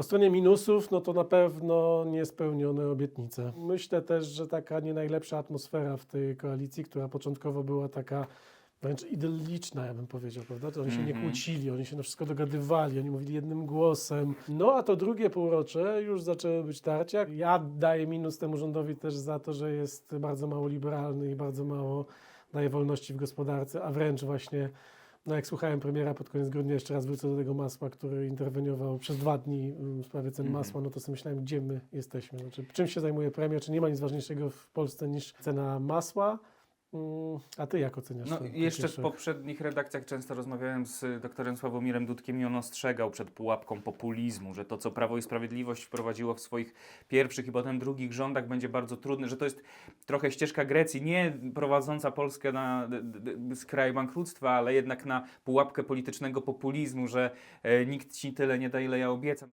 Po stronie minusów, no to na pewno niespełnione obietnice. Myślę też, że taka nie najlepsza atmosfera w tej koalicji, która początkowo była taka wręcz idylliczna, ja bym powiedział, prawda? To oni się nie Mhm. kłócili, oni się na wszystko dogadywali, oni mówili jednym głosem. No a to drugie półrocze już zaczęły być tarcia. Ja daję minus temu rządowi też za to, że jest bardzo mało liberalny i bardzo mało daje wolności w gospodarce, a wręcz właśnie no jak słuchałem premiera pod koniec grudnia, jeszcze raz wrócę do tego masła, który interweniował przez dwa dni mm, w sprawie cen Mhm. masła, no to sobie myślałem, gdzie my jesteśmy. Znaczy, czym się zajmuje premier, czy nie ma nic ważniejszego w Polsce niż cena masła? Mm, A ty jak oceniasz No, jeszcze w poprzednich redakcjach często rozmawiałem z doktorem Sławomirem Dudkiem i on ostrzegał przed pułapką populizmu, że to, co Prawo i Sprawiedliwość wprowadziło w swoich pierwszych i potem drugich rządach będzie bardzo trudne, że to jest trochę ścieżka Grecji, nie prowadząca Polskę na skraj bankructwa, ale jednak na pułapkę politycznego populizmu, że e, nikt ci tyle nie da, ile ja obiecam.